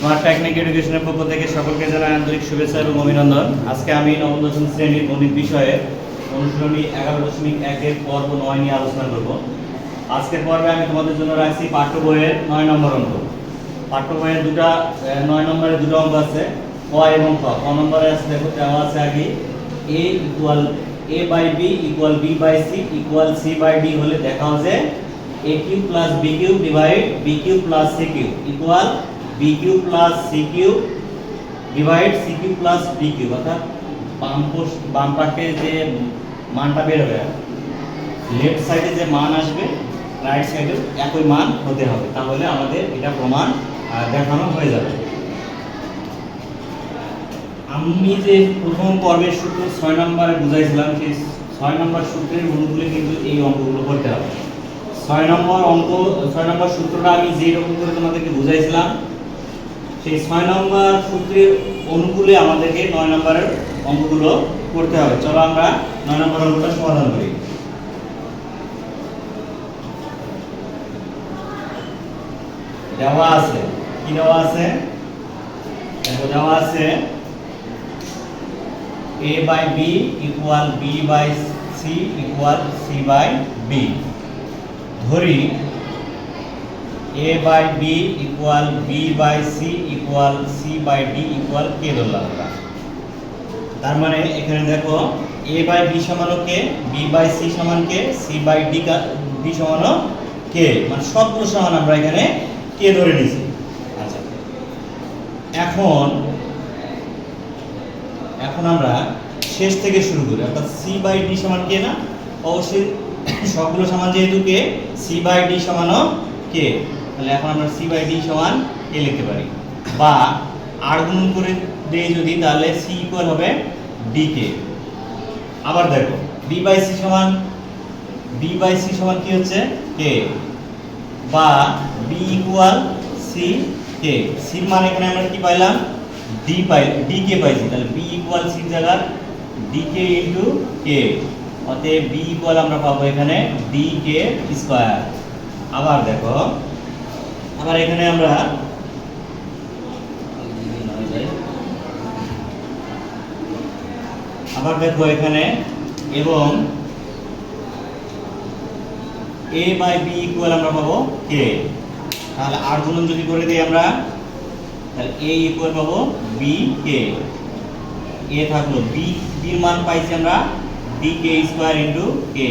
Smart technique এডুকেশনের পক্ষ থেকে সকলকে জানাই আন্তরিক শুভেচ্ছা এবং অভিনন্দন। আজকে আমি নবম দশম শ্রেণির গণিত বিষয়ে অনুশীলনী এগারো দশমিক একের পর্ব নয় নিয়ে আলোচনা করব। আজকের পর্বে আমি তোমাদের জন্য রাখছি পাঠ্য বইয়ের নয় নম্বর অঙ্ক। পাঠ্য বইয়ের দুটা নয় নম্বরের দুটো অঙ্ক আছে, ক এবং ক ক নম্বরে আছে, দেখো, দেওয়া আছে আগে, A equal A by B equal B by C equal C by D হলে দেখা যে A Q plus B Q divide B Q plus C Q equal Q plus C Q divide C Q plus Q অর্থাৎ বাম বাম পাশে যে মানটা বের হবে লেফট সাইডে যে মান আসবে রাইট সাইডে একই মান হতে হবে, তাহলে আমাদের এটা প্রমাণ দেখানো হয়ে যাবে। আমি যে প্রথম পর্বের সূত্র ছয় নম্বরে বুঝাইছিলাম, সেই ছয় নম্বর সূত্রের অনুকূলে কিন্তু এই অঙ্কগুলো করতে হবে। ছয় নম্বর অঙ্ক, ছয় নম্বর সূত্রটা আমি যেই রকম করে তোমাদেরকে বুঝাইছিলাম সেই ছয় নম্বর সূত্রের অনুকূলে আমাদেরকে নয় নম্বরের অঙ্কগুলো করতে হবে। চলো আমরা নয় নম্বর অঙ্কটা সমাধান করি। দেওয়া আছে। কি দেওয়া আছে? দেখো, দেওয়া আছে a by b equal b by c equal c by b ধরি a by b equal b by c equal c by d equal k ধরলাম আমরা। তার মানে এখানে দেখো, a by b সমান কে b by c সমান কে by d কা d সমান k মানে সবগুলো সমান আমরা এখানে k ধরে নিয়েছি। আচ্ছা। এখন এখন আমরা শেষ থেকে শুরু করি। অর্থাৎ সি বাই ডি সমান কে না? অবশ্যই সবগুলো সমান যেহেতু কে সি বাই ডি সমানও কে তাহলে এখন আমরা সি বাই ডি সমান কে লিখতে পারি। বা আর গুণ করে দেই যদি, তাহলে সি ইকুয়াল হবে ডি কে আবার দেখো বি বাই সি সমান বি বাই সি সমান কি হচ্ছে? কে বা B equal C K C মানে এখানে আমরা কি পাইলাম? ডি পাই ডি কে পাইছি। তাহলে বি ইকুয়াল সি জায়গার ডি কে ইন্টু কে অতএব বি ইকুয়াল আমরা পাবো এখানে ডি কে স্কোয়ার আবার দেখো আবার এখানে আমরা আবার দেখো এখানে, এবং এ বাই বি ইকুয়াল আমরা পাবো কে তাহলে আর গুণন যদি করে দিই আমরা, তাহলে এ ইকুয়াল পাবো বি কে এ থাকল বি বির মান পাইছি আমরা D K square into K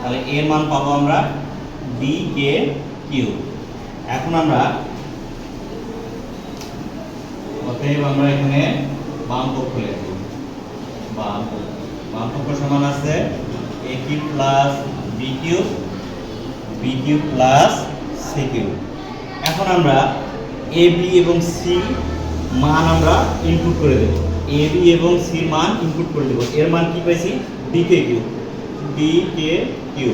তাহলে এর মান পাবো আমরা ডি কে কিউ এখন আমরা অতএব আমরা এখানে বাম পক্ষ লিখব। বাম বাম পক্ষ সমান আছে A Q plus B Q B Q plus C Q এখন আমরা এ বি এবং সি মান আমরা ইনপুট করে দেব। এ বি এবং সি মান ইনপুট করে দেব। এর মান কি পাইছি? D K Q D K Q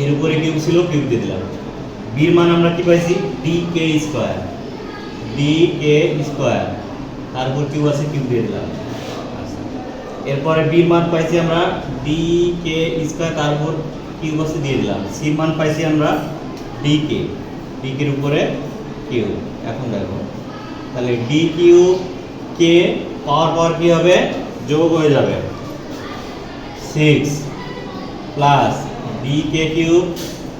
এর উপরে কিউ ছিল কিউ দিয়ে দিলাম। বির মান আমরা কি পাইছি? D K square D K square তারপর কিউ আছে কিউ দিয়ে দিলাম। আচ্ছা। এরপরে বির মান পাইছি আমরা ডি কে স্কোয়ার তারপর কিউ আছে দিয়ে দিলাম। সি মান পাইছি আমরা ডি কে ডি কের উপরে কিউ এখন দেখো, তাহলে ডি কিউ কে পাওয়ার পাওয়ার কি হবে? যোগ হয়ে যাবে। Six plus D K Q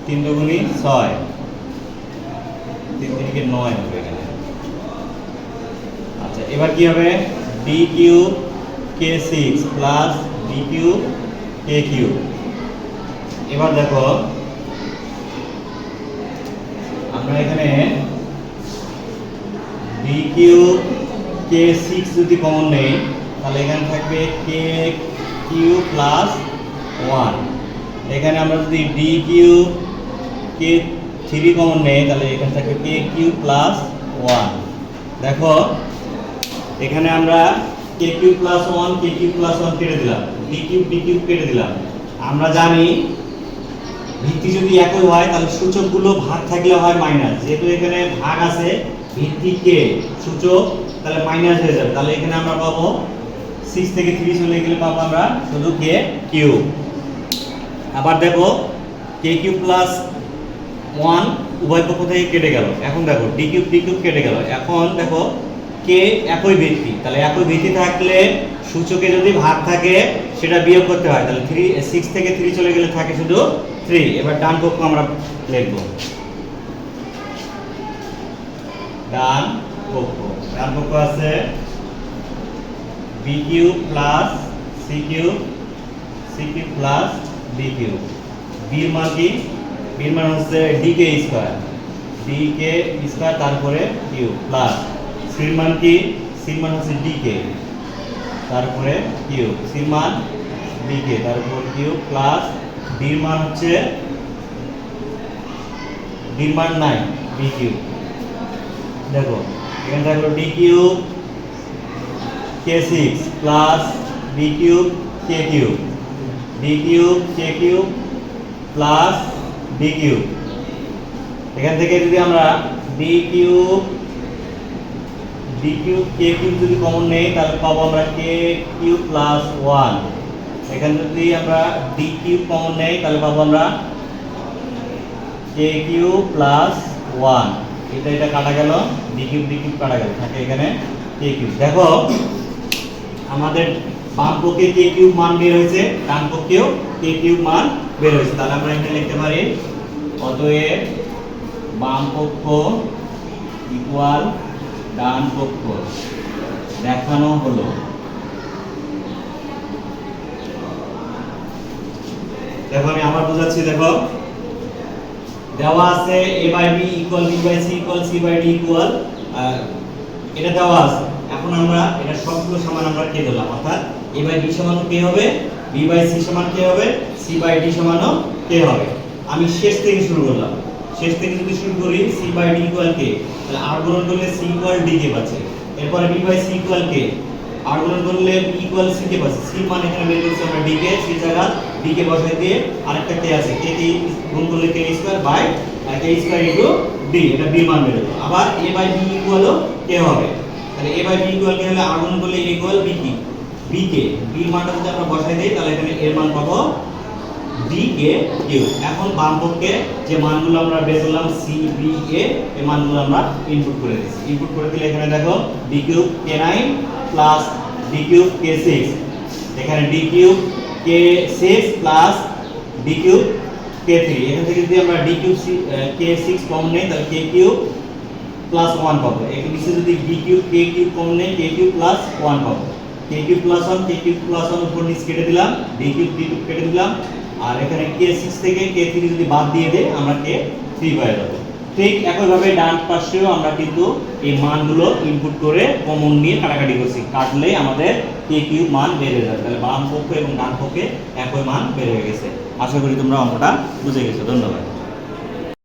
তিন দুগুণি ছয়। তিন তিনকে নয় হবে এখানে। আচ্ছা এবার কি হবে? D Q K six plus D Q K Q এবার দেখো, আমরা এখানে ডি কিউ কে সিক্স যদি কমন নেই, তাহলে এখানে থাকবে কে কিউ প্লাস ওয়ান এখানে আমরা যদি D Q K three common নেই, তাহলে এখানে থাকবে কে কিউ প্লাস ওয়ান দেখো, এখানে আমরা K Q plus one K Q plus one কেটে দিলাম। ডি কিউ ডি কিউ কেটে দিলাম। আমরা জানি ভিত্তি যদি একই হয়, তাহলে সূচকগুলো ভাগ থাকলে হয় মাইনাস যেহেতু এখানে ভাগ আছে, ভিত্তি কে সূচক, তাহলে মাইনাস হয়ে যাবে। তাহলে এখানে আমরা পাবো সিক্স থেকে থ্রি চলে গেলে পাবো আমরা শুধু কে কিউ আবার দেখো কে কিউ প্লাস ওয়ান উভয় পক্ষ থেকে কেটে গেল। এখন দেখো ডি কিউব ডি কিউব কেটে গেল। এখন দেখো কে একই ভিত্তি। তাহলে একই ভিত্তি থাকলে সূচকে যদি ভাগ থাকে, সেটা বিয়োগ করতে হয়। তাহলে থ্রি সিক্স থেকে থ্রি চলে গেলে থাকে শুধু থ্রি এবার ডান পক্ষ আমরা লিখব। ডান পক্ষ। ডান পক্ষ আছে B Q plus C cube C cube plus B Q বির মান কি? বির মান হচ্ছে D K square D K square তারপরে কিউব প্লাস সির মান কি? সির মান হচ্ছে ডি কে তারপরে কিউব সির মান ডি কে তারপর কিউব প্লাস ডির মান হচ্ছে ডির মান নাই ডি কিউব দেখো, এখানে থাকল D cube K six plus B cube K cube D K cube plus D cube এখান থেকে যদি আমরা D cube D cube K cube যদি কমন নেই, তাহলে পাবো আমরা কে কিউব প্লাস ওয়ান এখানে যদি আমরা ডি কিউব কমন নেই, তাহলে পাবো আমরা কে কিউব প্লাস ওয়ান এটা এটা কাটা গেল। ডি কিউব ডি কিউব কাটা গেল। থাকে এখানে কে কিউব দেখো, আমাদের বাম পক্ষে কে কিউব মান বের হয়েছে, ডান পক্ষেও কে কিউব মান বের হয়েছে। তাহলে আমরা এখানে লিখতে পারি, অতএব বাম পক্ষ ইকুয়াল ডান পক্ষ। দেখানো হলো। দেখো, আমি আবার বোঝাচ্ছি, দেখো। দেওয়া আছে a by b equal b by c equal c by d equal এটা দেওয়া আছে। এখন আমরা এটা সবগুলো সমান আমরা কে দিলাম অর্থাৎ a বাই b সমান কে হবে? B বাই সি সমান কে হবে? সি বাই d সমানও কে হবে? আমি শেষ থেকে শুরু করলাম। শেষ থেকে যদি শুরু করি c by d equal k? তাহলে r গুণন করলে c ইকুয়াল d কে পাচ্ছে। এরপরে b by c equal k? r গুণন করলে ইকুয়াল c কে পাচ্ছে? সি মানে এখানে বের করছি আমরা d কে, c জায়গা ডি কে বসাই দিয়ে আরেকটা কে আছে? কে কে গুণ করলে k square by k square into d এটা b মান বের আবার এ বাই b ইকুয়ালও কে হবে? তাহলে a by b equal k হলে r গুণন করলে ইকুয়াল b কি? B কে b মানটা যদি আমরা বসাই দেই, তাহলে এখানে এর মান পাবো d কে কিউ এখন বাম পক্ষে যে মানগুলো আমরা বের করলাম, c, b, a, এই মানগুলো আমরা ইনপুট করে দিচ্ছি। ইনপুট করে দিলে এখানে দেখো d cube k9 plus d cube k6 এখানে d cube k6 plus d cube k3 এখান থেকে যদি আমরা d কিউব k6 কম নেই, তাহলে k কিউব প্লাস 1 পাবো। এখানে নিচে যদি d কিউব k কিউব কম নেই, k কিউব প্লাস 1 পাবো। K cube plus 1 k cube plus 1 উপর নিচ কেটে দিলাম। কেটে দিলাম। আর এখানে k6 থেকে k3 যদি বাদ দিয়ে দেই, আমরা k3 পেয়ে যাব। ঠিক ডান আমরা কিন্তু এই মানগুলো করে নিয়ে কাটাকাটি করছি। কাটলেই আমাদের কে কিউ মান হয়ে যাবে। তাহলে বাম পক্ষ এবং ডান পক্ষে একই মান হয়ে গেছে। আশা করি তোমরা অঙ্কটা বুঝে গেছো। ধন্যবাদ।